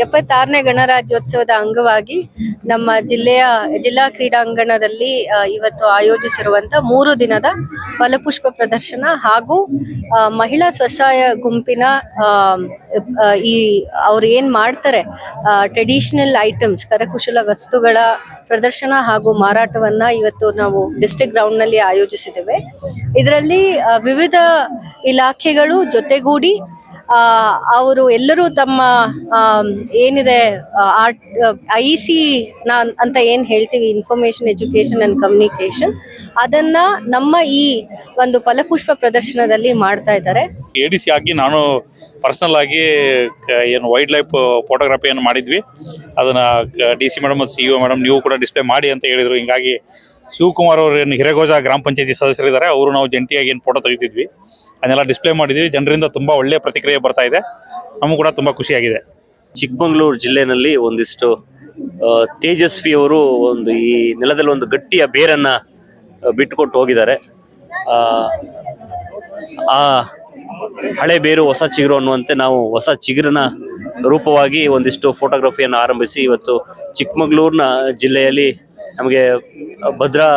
ಎಪ್ಪತ್ತಾರನೇ ಗಣರಾಜ್ಯೋತ್ಸವದ ಅಂಗವಾಗಿ ನಮ್ಮ ಜಿಲ್ಲೆಯ ಜಿಲ್ಲಾ ಕ್ರೀಡಾಂಗಣದಲ್ಲಿ ಇವತ್ತು ಆಯೋಜಿಸಿರುವಂತ ಮೂರು ದಿನದ ಫಲಪುಷ್ಪ ಪ್ರದರ್ಶನ ಹಾಗೂ ಮಹಿಳಾ ಸ್ವಸಹಾಯ ಗುಂಪಿನ ಈ, ಅವ್ರು ಏನ್ ಮಾಡ್ತಾರೆ ಟ್ರೆಡಿಷನಲ್ ಐಟಮ್ಸ್ ಕರಕುಶಲ ವಸ್ತುಗಳ ಪ್ರದರ್ಶನ ಹಾಗೂ ಮಾರಾಟವನ್ನ ಇವತ್ತು ನಾವು ಡಿಸ್ಟ್ರಿಕ್ಟ್ ಗ್ರೌಂಡ್ನಲ್ಲಿ ಆಯೋಜಿಸಿದ್ದೇವೆ. ಇದರಲ್ಲಿ ವಿವಿಧ ಇಲಾಖೆಗಳು ಜೊತೆಗೂಡಿ ಅವರು ಎಲ್ಲರೂ ತಮ್ಮ ಏನಿದೆ ಆರ್ಟ್ ಐ ಸಿ ನಾನ್ ಅಂತ ಏನು ಹೇಳ್ತೀವಿ ಇನ್ಫಾರ್ಮೇಶನ್ ಎಜುಕೇಶನ್ ಆ್ಯಂಡ್ ಕಮ್ಯುನಿಕೇಶನ್ ಅದನ್ನ ನಮ್ಮ ಈ ಒಂದು ಫಲಪುಷ್ಪ ಪ್ರದರ್ಶನದಲ್ಲಿ ಮಾಡ್ತಾ ಇದ್ದಾರೆ. ಎ ಡಿ ಸಿ ಆಗಿ ನಾನು ಪರ್ಸನಲ್ ಆಗಿ ಏನು ವೈಲ್ಡ್ ಲೈಫ್ ಫೋಟೋಗ್ರಫಿಯನ್ನು ಮಾಡಿದ್ವಿ. ಅದನ್ನ ಡಿ ಸಿ ಮೇಡಮ್ ಮತ್ತು ಸಿ ಒ ಮೇಡಮ್ ನೀವು ಕೂಡ ಡಿಸ್ಪ್ಲೇ ಮಾಡಿ ಅಂತ ಹೇಳಿದರು. ಹಿಂಗಾಗಿ ಶಿವಕುಮಾರ್ ಅವರು ಏನು ಹಿರೇಗೋಜ ಗ್ರಾಮ ಪಂಚಾಯತಿ ಸದಸ್ಯರಿದ್ದಾರೆ, ಅವರು ನಾವು ಜಂಟಿಯಾಗಿ ಏನು ಫೋಟೋ ತೆಗಿತಿದ್ವಿ ಅದನ್ನೆಲ್ಲ ಡಿಸ್ಪ್ಲೇ ಮಾಡಿದ್ವಿ. ಜನರಿಂದ ತುಂಬ ಒಳ್ಳೆಯ ಪ್ರತಿಕ್ರಿಯೆ ಬರ್ತಾ ಇದೆ. ನಮಗೂ ಕೂಡ ತುಂಬ ಖುಷಿಯಾಗಿದೆ. ಚಿಕ್ಕಮಗಳೂರು ಜಿಲ್ಲೆನಲ್ಲಿ ಒಂದಿಷ್ಟು ತೇಜಸ್ವಿ ಅವರು ಒಂದು ಈ ನೆಲದಲ್ಲಿ ಒಂದು ಗಟ್ಟಿಯ ಬೇರನ್ನು ಬಿಟ್ಟುಕೊಟ್ಟು ಹೋಗಿದ್ದಾರೆ. ಆ ಹಳೆ ಬೇರು ಹೊಸ ಚಿಗುರು ಅನ್ನುವಂತೆ ನಾವು ಹೊಸ ಚಿಗುರಿನ ರೂಪವಾಗಿ ಒಂದಿಷ್ಟು ಫೋಟೋಗ್ರಫಿಯನ್ನು ಆರಂಭಿಸಿ ಇವತ್ತು ಚಿಕ್ಕಮಗಳೂರಿನ ಜಿಲ್ಲೆಯಲ್ಲಿ ನಮಗೆ ಭದ್ರಾ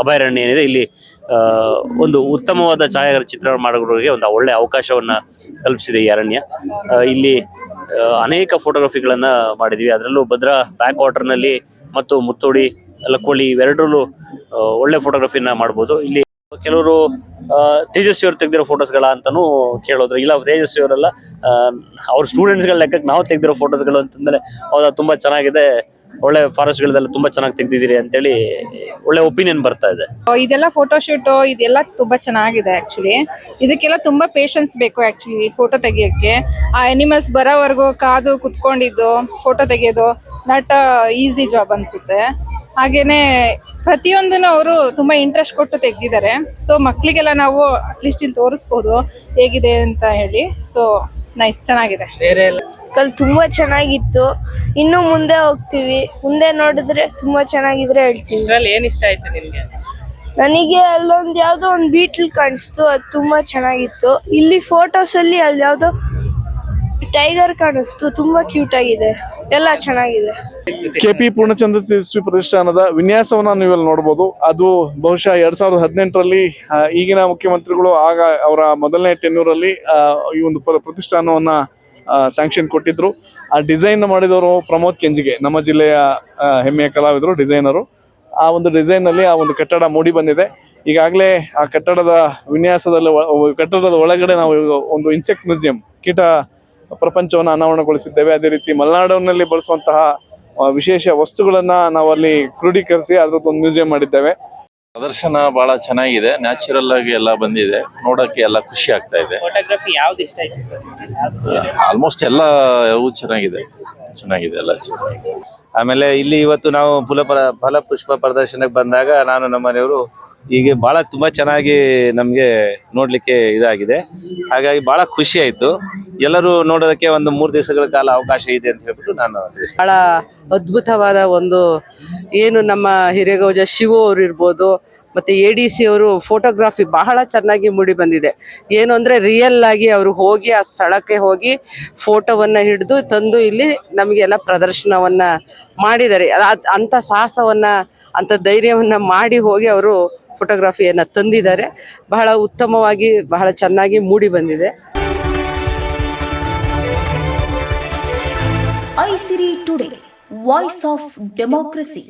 ಅಭಯಾರಣ್ಯ ಏನಿದೆ, ಇಲ್ಲಿ ಒಂದು ಉತ್ತಮವಾದ ಛಾಯಾಗ್ರ ಚಿತ್ರ ಮಾಡೋರಿಗೆ ಒಂದು ಒಳ್ಳೆ ಅವಕಾಶವನ್ನ ಕಲ್ಪಿಸಿದೆ ಈ ಅರಣ್ಯ. ಇಲ್ಲಿ ಅನೇಕ ಫೋಟೋಗ್ರಫಿಗಳನ್ನು ಮಾಡಿದ್ವಿ. ಅದರಲ್ಲೂ ಭದ್ರಾ ಬ್ಯಾಕ್ ವಾಟರ್ನಲ್ಲಿ ಮತ್ತು ಮುತ್ತೋಡಿ, ಲಕ್ಕೋಳಿ ಇವೆರಡರಲ್ಲೂ ಒಳ್ಳೆ ಫೋಟೋಗ್ರಫಿನ ಮಾಡ್ಬೋದು. ಇಲ್ಲಿ ಕೆಲವರು ತೇಜಸ್ವಿ ಅವರು ತೆಗೆದಿರೋ ಫೋಟೋಸ್ಗಳ ಅಂತಾನೂ ಕೇಳೋದ್ರು. ಇಲ್ಲ ತೇಜಸ್ವಿ ಅವರೆಲ್ಲ ಅವ್ರ ಸ್ಟೂಡೆಂಟ್ಸ್ಗಳ ಲೆಕ್ಕಕ್ಕೆ ನಾವು ತೆಗೆದಿರೋ ಫೋಟೋಸ್ಗಳು ಅಂತಂದರೆ, ಹೌದಾ, ತುಂಬ ಚೆನ್ನಾಗಿದೆ. ಒಳ್ಳೆ ಫಾರೆಸ್ಟ್ ಫಾರೆಸ್ಟ್ಗಳದೆಲ್ಲ ತುಂಬಾ ಚೆನ್ನಾಗಿ ತೆಗ್ದಿದ್ದೀರಿ ಅಂತೇಳಿ ಒಳ್ಳೆ ಒಪಿನಿಯನ್ ಬರ್ತಾ ಇದೆ. ಇದೆಲ್ಲ ಫೋಟೋಶೂಟ್ ಇದೆಲ್ಲ ತುಂಬಾ ಚೆನ್ನಾಗಿದೆ ಆಕ್ಚುಲಿ ಇದಕ್ಕೆಲ್ಲ ತುಂಬಾ ಪೇಷನ್ಸ್ ಬೇಕು ಆಕ್ಚುಲಿ ಫೋಟೋ ತೆಗಿಯೋಕ್ಕೆ. ಆ ಅನಿಮಲ್ಸ್ ಬರೋವರೆಗೂ ಕಾದು ಕುತ್ಕೊಂಡಿದ್ದು ಫೋಟೋ ತೆಗೆಯೋದು ನಾಟ್ ಈಸಿ ಜಾಬ್ ಅನ್ಸುತ್ತೆ. ಹಾಗೇನೆ ಪ್ರತಿಯೊಂದನ್ನು ಅವರು ತುಂಬಾ ಇಂಟ್ರೆಸ್ಟ್ ಕೊಟ್ಟು ತೆಗ್ದಿದ್ದಾರೆ. ಸೊ ಮಕ್ಕಳಿಗೆಲ್ಲ ನಾವು ಅಟ್ಲೀಸ್ಟ್ ಇಲ್ಲಿ ತೋರಿಸ್ಬೋದು ಹೇಗಿದೆ ಅಂತ ಹೇಳಿ. ಸೊ ನೈಸ್ ಚೆನ್ನಾಗಿದೆ. ಕಲ್ ತುಂಬಾ ಚೆನ್ನಾಗಿತ್ತು. ಇನ್ನು ಮುಂದೆ ಹೋಗ್ತೀವಿ. ಮುಂದೆ ನೋಡಿದ್ರೆ ತುಂಬಾ ಚೆನ್ನಾಗಿದ್ರೆ ಹೇಳ್ತೀವಿ ಏನ್ ಇಷ್ಟ ಆಯ್ತು ನಿಮ್ಗೆ? ನನಗೆ ಅಲ್ಲೊಂದು ಯಾವುದೋ ಒಂದು ಬೀಟ್ಲ್ ಕಾಣಿಸ್ತು. ಅದು ತುಂಬಾ ಚೆನ್ನಾಗಿತ್ತು. ಇಲ್ಲಿ ಫೋಟೋಸ್ ಅಲ್ಲಿ ಅಲ್ಲಿ ಯಾವ್ದೋ ಟೈಗರ್ ಕಾಣಿಸ್ತು ತುಂಬಾ ಕ್ಯೂಟ್ ಆಗಿದೆ. ಎಲ್ಲ ಚೆನ್ನಾಗಿದೆ. ಕೆಪಿ ಪೂರ್ಣಚಂದ್ರ ತೇಜಸ್ವಿ ಪ್ರತಿಷ್ಠಾನದ ವಿನ್ಯಾಸವನ್ನ ನೀವೆಲ್ಲ ನೋಡಬಹುದು ಅದು ಬಹುಶಃ ಎರಡ್ ಸಾವಿರದ ಹದಿನೆಂಟರಲ್ಲಿ ಈಗಿನ ಮುಖ್ಯಮಂತ್ರಿಗಳು ಆಗ ಅವರ ಮೊದಲನೇ ಟೆನ್ಯೂರಲ್ಲಿ ಈ ಒಂದು ಪ್ರ- ಪ್ರತಿಷ್ಠಾನವನ್ನ ಸ್ಯಾಂಕ್ಷನ್ ಕೊಟ್ಟಿದ್ರು. ಆ ಡಿಸೈನ್ ಮಾಡಿದವರು ಪ್ರಮೋದ್ ಕೆಂಜಿಗೆ, ನಮ್ಮ ಜಿಲ್ಲೆಯ ಹೆಮ್ಮೆಯ ಕಲಾವಿದರು ಡಿಸೈನರು ಆ ಒಂದು ಡಿಸೈನ್ನಲ್ಲಿ ಆ ಒಂದು ಕಟ್ಟಡ ಮೂಡಿ ಬಂದಿದೆ. ಈಗಾಗಲೇ ಆ ಕಟ್ಟಡದ ವಿನ್ಯಾಸದಲ್ಲಿ ಕಟ್ಟಡದ ಒಳಗಡೆ ನಾವು ಒಂದು ಇನ್ಸೆಕ್ಟ್ ಮ್ಯೂಸಿಯಂ ಕೀಟ ಪ್ರಪಂಚವನ್ನು ಅನಾವರಣಗೊಳಿಸಿದ್ದೇವೆ. ಅದೇ ರೀತಿ ಮಲೆನಾಡಿನಲ್ಲಿ ಬಳಸುವಂತಹ ವಿಶೇಷ ವಸ್ತುಗಳನ್ನ ನಾವು ಅಲ್ಲಿ ಕ್ರೋಢೀಕರಿಸಿ ಅದ್ರದ್ದೊಂದು ಮ್ಯೂಸಿಯಂ ಮಾಡಿದ್ದೇವೆ. ಪ್ರದರ್ಶನ ಬಹಳ ಚೆನ್ನಾಗಿದೆ. ನ್ಯಾಚುರಲ್ ಆಗಿ ಎಲ್ಲ ಬಂದಿದೆ. ನೋಡಕ್ಕೆ ಎಲ್ಲ ಖುಷಿ ಆಗ್ತಾ ಇದೆ. ಫೋಟೋಗ್ರಫಿ ಯಾವ್ದು ಇಷ್ಟ ಆಯ್ತು ಸರ್? ಆಲ್ಮೋಸ್ಟ್ ಎಲ್ಲ ಚೆನ್ನಾಗಿದೆ. ಚೆನ್ನಾಗಿದೆ ಎಲ್ಲ ಚೆನ್ನಾಗಿದೆ. ಆಮೇಲೆ ಇಲ್ಲಿ ಇವತ್ತು ನಾವು ಫಲ ಫಲಪುಷ್ಪ ಪ್ರದರ್ಶನಕ್ಕೆ ಬಂದಾಗ ನಾನು ನಮ್ಮ ಮನೆಯವರು ಹೀಗೆ ಬಹಳ ತುಂಬಾ ಚೆನ್ನಾಗಿ ನಮಗೆ ನೋಡ್ಲಿಕ್ಕೆ ಇದಾಗಿದೆ. ಹಾಗಾಗಿ ಬಹಳ ಖುಷಿ ಆಯ್ತು. ಎಲ್ಲರೂ ನೋಡೋದಕ್ಕೆ ಒಂದು ಮೂರು ದಿವಸಗಳ ಕಾಲ ಅವಕಾಶ ಇದೆ ಅಂತ ಹೇಳ್ಬಿಟ್ಟು ನಾನು ತಿಳಿಸ್ತೇನೆ. ಅದ್ಭುತವಾದ ಒಂದು ಏನು ನಮ್ಮ ಹಿರೇಗೌಜ ಶಿವು ಅವರು ಇರ್ಬೋದು, ಮತ್ತು ಎ ಡಿ ಸಿ ಅವರು ಫೋಟೋಗ್ರಾಫಿ ಬಹಳ ಚೆನ್ನಾಗಿ ಮೂಡಿ ಬಂದಿದೆ. ಏನು ಅಂದರೆ ರಿಯಲ್ ಆಗಿ ಅವರು ಹೋಗಿ ಆ ಸ್ಥಳಕ್ಕೆ ಹೋಗಿ ಫೋಟೋವನ್ನು ಹಿಡಿದು ತಂದು ಇಲ್ಲಿ ನಮಗೆಲ್ಲ ಪ್ರದರ್ಶನವನ್ನು ಮಾಡಿದ್ದಾರೆ. ಅಂಥ ಸಾಹಸವನ್ನು ಅಂಥ ಧೈರ್ಯವನ್ನು ಧೈರ್ಯವನ್ನ ಮಾಡಿ ಹೋಗಿ ಅವರು ಫೋಟೋಗ್ರಾಫಿಯನ್ನು ತಂದಿದ್ದಾರೆ. ಬಹಳ ಉತ್ತಮವಾಗಿ, ಬಹಳ ಚೆನ್ನಾಗಿ ಮೂಡಿ ಬಂದಿದೆ. Aisiri today voice of democracy